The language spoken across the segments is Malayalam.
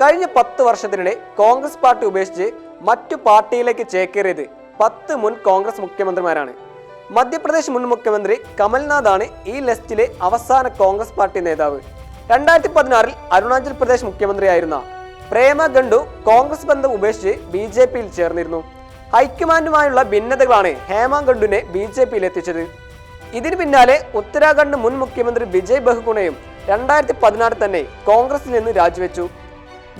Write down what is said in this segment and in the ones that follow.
കഴിഞ്ഞ പത്ത് വർഷത്തിനിടെ കോൺഗ്രസ് പാർട്ടി ഉപേക്ഷിച്ച് മറ്റു പാർട്ടിയിലേക്ക് ചേക്കേറിയത് പത്ത് മുൻ കോൺഗ്രസ് മുഖ്യമന്ത്രിമാരാണ്. മധ്യപ്രദേശ് മുൻ മുഖ്യമന്ത്രി കമൽനാഥാണ് ഈ ലിസ്റ്റിലെ അവസാന കോൺഗ്രസ് പാർട്ടി നേതാവ്. രണ്ടായിരത്തി പതിനാറിൽ അരുണാചൽ പ്രദേശ് മുഖ്യമന്ത്രിയായിരുന്ന പ്രേമ ഗണ്ഡു കോൺഗ്രസ് ബന്ധം ഉപേക്ഷിച്ച് ബി ജെ പിയിൽ ചേർന്നിരുന്നു. ഹൈക്കമാൻഡുമായുള്ള ഭിന്നതകളാണ് ഹേമ ഗണ്ഡുവിനെ ബി ജെ പിയിൽ എത്തിച്ചത് ഇതിന് പിന്നാലെ ഉത്തരാഖണ്ഡ് മുൻ മുഖ്യമന്ത്രി വിജയ് ബഹുഗുണയും രണ്ടായിരത്തി പതിനാറിൽ തന്നെ കോൺഗ്രസിൽ നിന്ന് രാജിവെച്ചു.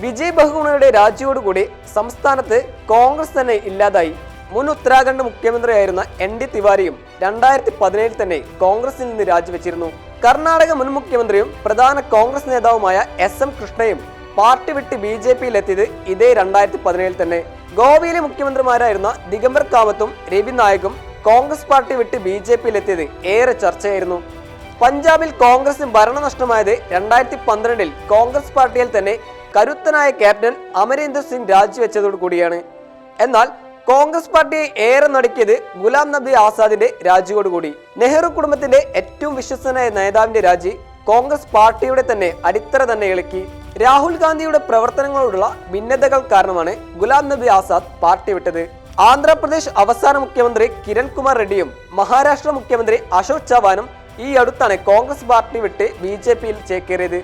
വിജയ് ബഹുഗുണയുടെ രാജിയോടുകൂടി സംസ്ഥാനത്ത് കോൺഗ്രസ് തന്നെ ഇല്ലാതായി. മുൻ ഉത്തരാഖണ്ഡ് മുഖ്യമന്ത്രിയായിരുന്ന എൻ ഡി തിവാരിയും രണ്ടായിരത്തി പതിനേഴിൽ തന്നെ കോൺഗ്രസിൽ നിന്ന് രാജിവെച്ചിരുന്നു. കർണാടക മുൻ മുഖ്യമന്ത്രിയും പ്രധാന കോൺഗ്രസ് നേതാവുമായ എസ് എം കൃഷ്ണയും പാർട്ടി വിട്ട് ബി ജെ പിയിൽ എത്തിയത് ഇതേ രണ്ടായിരത്തി പതിനേഴിൽ തന്നെ. ഗോവയിലെ മുഖ്യമന്ത്രിമാരായിരുന്ന ദിഗംബർ കാമത്തും രവി നായകും കോൺഗ്രസ് പാർട്ടി വിട്ട് ബി ജെ പിയിൽ എത്തിയത് ഏറെ ചർച്ചയായിരുന്നു. പഞ്ചാബിൽ കോൺഗ്രസിന് ഭരണനഷ്ടമായത് രണ്ടായിരത്തി പന്ത്രണ്ടിൽ കോൺഗ്രസ് പാർട്ടിയിൽ തന്നെ കരുത്തനായ ക്യാപ്റ്റൻ അമരീന്ദർ സിംഗ് രാജിവെച്ചതോടു കൂടിയാണ്. എന്നാൽ കോൺഗ്രസ് പാർട്ടിയെ ഏറെ നടുക്കിയത് ഗുലാം നബി ആസാദിന്റെ രാജിയോടുകൂടി നെഹ്റു കുടുംബത്തിന്റെ ഏറ്റവും വിശ്വസനായ നേതാവിന്റെ രാജി കോൺഗ്രസ് പാർട്ടിയുടെ തന്നെ അടിത്തറ തന്നെ ഇളക്കി. രാഹുൽ ഗാന്ധിയുടെ പ്രവർത്തനങ്ങളോടുള്ള ഭിന്നതകൾ കാരണമാണ് ഗുലാം നബി ആസാദ് പാർട്ടി വിട്ടത്. ആന്ധ്രാപ്രദേശ് അവസാന മുഖ്യമന്ത്രി കിരൺ കുമാർ റെഡ്ഡിയും മഹാരാഷ്ട്ര മുഖ്യമന്ത്രി അശോക് ചവാനും ഈ അടുത്താണ് കോൺഗ്രസ് പാർട്ടി വിട്ട് ബി ജെ പിയിൽ ചേക്കേറിയത്.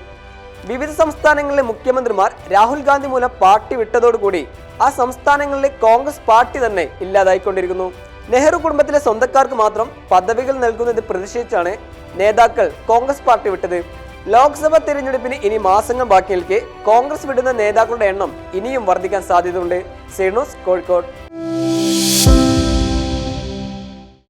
വിവിധ സംസ്ഥാനങ്ങളിലെ മുഖ്യമന്ത്രിമാർ രാഹുൽ ഗാന്ധി മൂലം പാർട്ടി വിട്ടതോടുകൂടി ആ സംസ്ഥാനങ്ങളിലെ കോൺഗ്രസ് പാർട്ടി തന്നെ ഇല്ലാതായിക്കൊണ്ടിരിക്കുന്നു. നെഹ്റു കുടുംബത്തിലെ സ്വന്തക്കാർക്ക് മാത്രം പദവികൾ നൽകുന്നത് പ്രതിഷേധിച്ചാണ് നേതാക്കൾ കോൺഗ്രസ് പാർട്ടി വിട്ടത്. ലോക്സഭാ തിരഞ്ഞെടുപ്പിന് ഇനി മാസങ്ങൾ ബാക്കി നിൽക്കെ കോൺഗ്രസ് വിടുന്ന നേതാക്കളുടെ എണ്ണം ഇനിയും വർദ്ധിക്കാൻ സാധ്യതയുണ്ട്. സീണോസ് കോഴിക്കോട്.